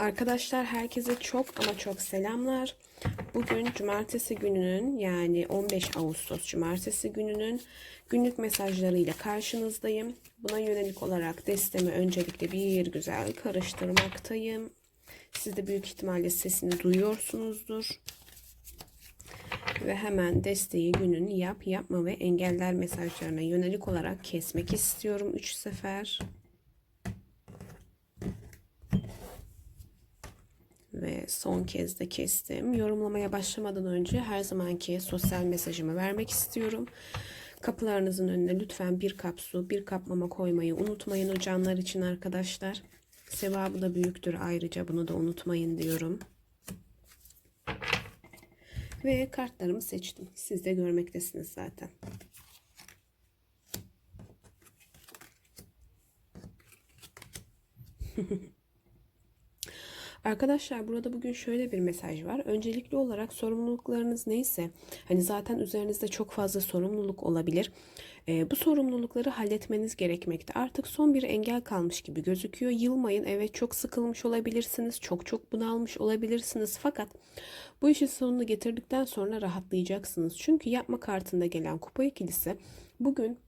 Arkadaşlar herkese çok ama çok selamlar. Bugün cumartesi gününün yani 15 Ağustos cumartesi gününün günlük mesajlarıyla karşınızdayım. Buna yönelik olarak destemi öncelikle bir güzel karıştırmaktayım. Siz de büyük ihtimalle sesini duyuyorsunuzdur. Ve hemen desteği günün yap yapma ve engeller mesajlarına yönelik olarak kesmek istiyorum 3 sefer. Ve son kez de kestim. Yorumlamaya başlamadan önce her zamanki sosyal mesajımı vermek istiyorum. Kapılarınızın önüne lütfen bir kap su, bir kap mama koymayı unutmayın o canlar için arkadaşlar. Sevabı da büyüktür ayrıca bunu da unutmayın diyorum. Ve kartlarımı seçtim. Siz de görmektesiniz zaten. Arkadaşlar burada bugün şöyle bir mesaj var. Öncelikli olarak sorumluluklarınız neyse hani zaten üzerinizde çok fazla sorumluluk olabilir. E, bu sorumlulukları halletmeniz gerekmekte. Artık son bir engel kalmış gibi gözüküyor. Yılmayın. Evet çok sıkılmış olabilirsiniz. Çok çok bunalmış olabilirsiniz. Fakat bu işi sonunu getirdikten sonra rahatlayacaksınız. Çünkü yapma kartında gelen kupa ikilisi bugün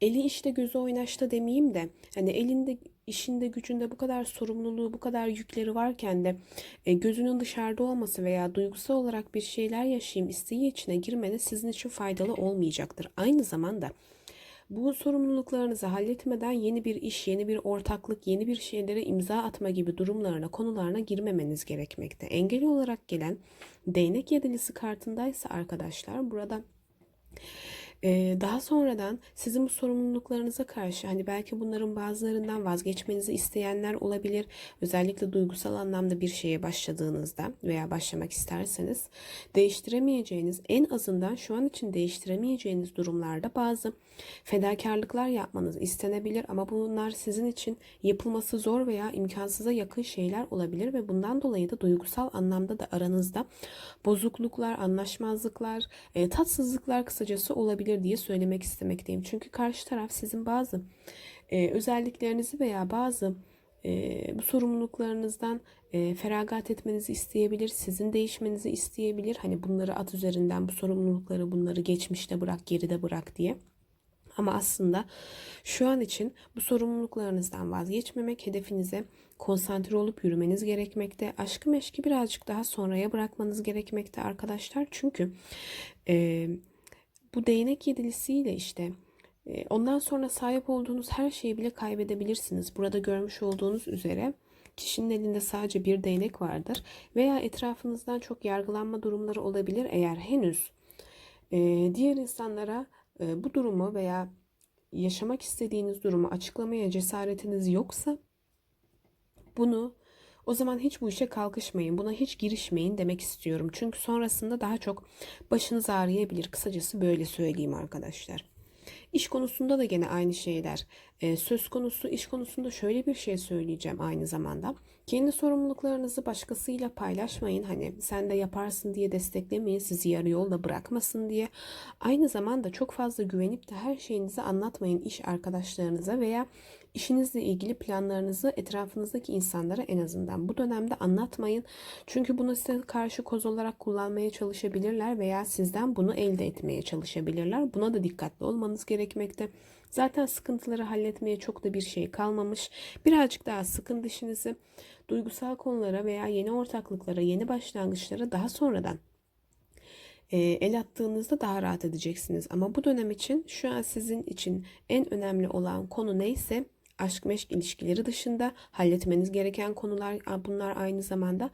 eli işte gözü oynaşta demeyeyim de hani elinde işinde gücünde bu kadar sorumluluğu, bu kadar yükleri varken de e, gözünün dışarıda olması veya duygusal olarak bir şeyler yaşayayım isteği içine girmeniz sizin için faydalı olmayacaktır. Aynı zamanda bu sorumluluklarınızı halletmeden yeni bir iş, yeni bir ortaklık, yeni bir şeylere imza atma gibi durumlarına, konularına girmemeniz gerekmekte. Engeli olarak gelen değnek yedilisi kartındaysa arkadaşlar burada daha sonradan sizin bu sorumluluklarınıza karşı hani belki bunların bazılarından vazgeçmenizi isteyenler olabilir. Özellikle duygusal anlamda bir şeye başladığınızda veya başlamak isterseniz değiştiremeyeceğiniz en azından şu an için değiştiremeyeceğiniz durumlarda bazı fedakarlıklar yapmanız istenebilir ama bunlar sizin için yapılması zor veya imkansıza yakın şeyler olabilir ve bundan dolayı da duygusal anlamda da aranızda bozukluklar, anlaşmazlıklar, tatsızlıklar kısacası olabilir diye söylemek istemekteyim. Çünkü karşı taraf sizin bazı e, özelliklerinizi veya bazı e, bu sorumluluklarınızdan e, feragat etmenizi isteyebilir, sizin değişmenizi isteyebilir. Hani bunları at üzerinden bu sorumlulukları bunları geçmişte bırak, geride bırak diye. Ama aslında şu an için bu sorumluluklarınızdan vazgeçmemek, hedefinize konsantre olup yürümeniz gerekmekte. Aşkı meşki birazcık daha sonraya bırakmanız gerekmekte arkadaşlar. Çünkü e, bu değnek yedilisiyle işte e, ondan sonra sahip olduğunuz her şeyi bile kaybedebilirsiniz. Burada görmüş olduğunuz üzere kişinin elinde sadece bir değnek vardır veya etrafınızdan çok yargılanma durumları olabilir eğer henüz e, diğer insanlara e, bu durumu veya yaşamak istediğiniz durumu açıklamaya cesaretiniz yoksa bunu o zaman hiç bu işe kalkışmayın, buna hiç girişmeyin demek istiyorum. Çünkü sonrasında daha çok başınız ağrıyabilir. Kısacası böyle söyleyeyim arkadaşlar. İş konusunda da gene aynı şeyler. Ee, söz konusu iş konusunda şöyle bir şey söyleyeceğim aynı zamanda. Kendi sorumluluklarınızı başkasıyla paylaşmayın. Hani sen de yaparsın diye desteklemeyin. Sizi yarı yolda bırakmasın diye. Aynı zamanda çok fazla güvenip de her şeyinizi anlatmayın iş arkadaşlarınıza veya işinizle ilgili planlarınızı etrafınızdaki insanlara en azından bu dönemde anlatmayın. Çünkü bunu size karşı koz olarak kullanmaya çalışabilirler veya sizden bunu elde etmeye çalışabilirler. Buna da dikkatli olmanız gerekmekte. Zaten sıkıntıları halletmeye çok da bir şey kalmamış. Birazcık daha sıkın dişinizi duygusal konulara veya yeni ortaklıklara, yeni başlangıçlara daha sonradan e, el attığınızda daha rahat edeceksiniz. Ama bu dönem için şu an sizin için en önemli olan konu neyse aşk meşk ilişkileri dışında halletmeniz gereken konular bunlar aynı zamanda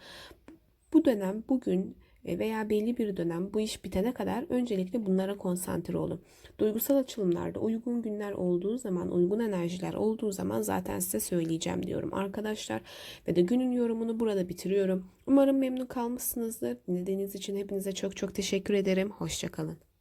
bu dönem bugün veya belli bir dönem bu iş bitene kadar öncelikle bunlara konsantre olun. Duygusal açılımlarda uygun günler olduğu zaman, uygun enerjiler olduğu zaman zaten size söyleyeceğim diyorum arkadaşlar. Ve de günün yorumunu burada bitiriyorum. Umarım memnun kalmışsınızdır. Dinlediğiniz için hepinize çok çok teşekkür ederim. Hoşçakalın.